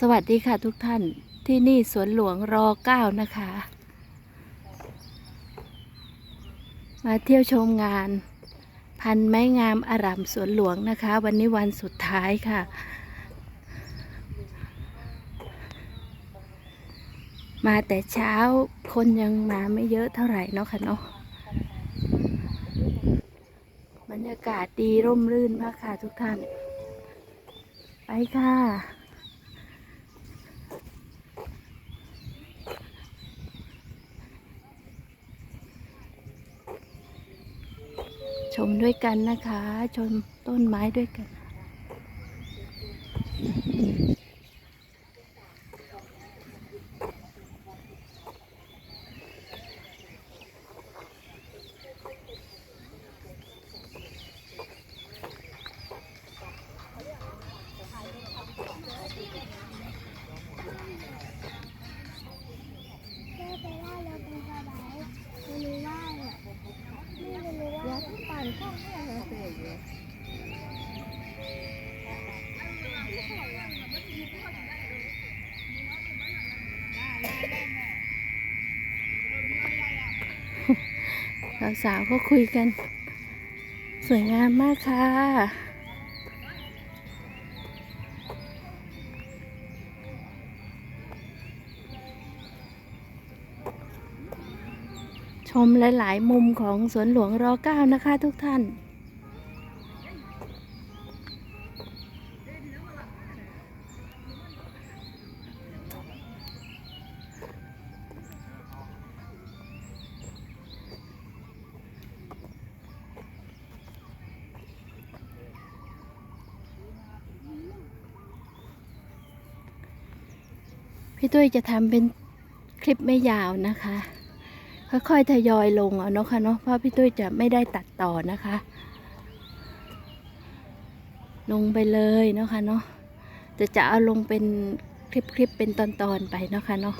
สวัสดีค่ะทุกท่านที่นี่สวนหลวงรอเก้านะคะ มาเที่ยวชมงาน พันไม้งามอารามสวนหลวงนะคะ วันนี้วันสุดท้ายค่ะ มาแต่เช้าคนยังมาไม่เยอะเท่าไหร่เนาะค่ะเนาะบรรยากาศดีร่มรื่นมากค่ะทุกท่าน ไปค่ะ ชมด้วยกันนะคะ ชมต้นไม้ด้วยกัน แม่ไปว่าเราเป็นสบายไม่รู้ว่าอะไม่รู้ว่าปั่นข้องแม่เรา สาวๆก็คุยกัน สวยงามมากค่ะ ชมหลาย ๆ มุมของสวนหลวงรอเก้านะคะทุกท่านพี่ตุ้ยจะทำเป็นคลิปไม่ยาวนะคะ ค่อยๆทยอยลงเอาเนาะค่ะเนาะเพราะพี่ตุ้ยจะไม่ได้ตัดต่อนะคะ ลงไปเลยเนาะค่ะเนาะจะจะเอาลงเป็นคลิปๆเป็นตอนๆไปเนาะค่ะเนาะ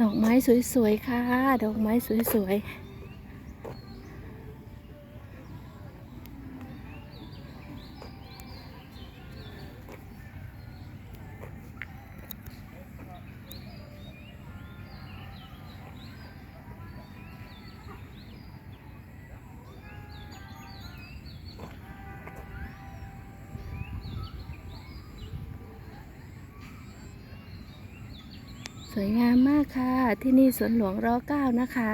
ดอกไม้สวยๆค่ะ ดอกไม้สวยๆ สวยงามมากค่ะ ที่นี่สวนหลวงรอเก้านะคะ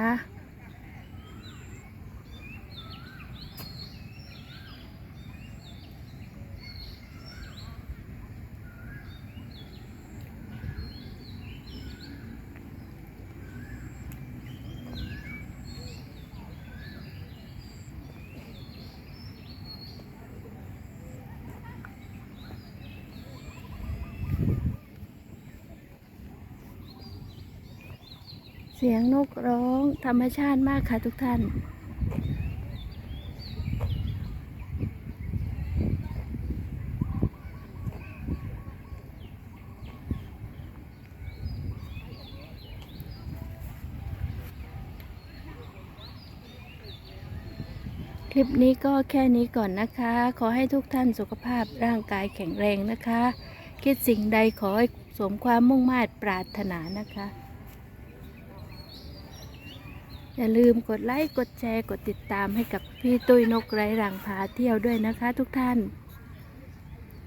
เสียงนกร้องธรรมชาติมากค่ะทุกท่าน คลิปนี้ก็แค่นี้ก่อนนะคะ ขอให้ทุกท่านสุขภาพร่างกายแข็งแรงนะคะ คิดสิ่งใดขอให้สมความมุ่งมา่ปรารถนานะคะ อย่าลืมกดไลค์กดแชร์กดติดตามให้กับพี่ตุ้ยนกไร้รังพาเที่ยวด้วยนะคะทุกท่าน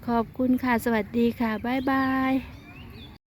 ขอบคุณค่ะ สวัสดีค่ะ บ๊ายบาย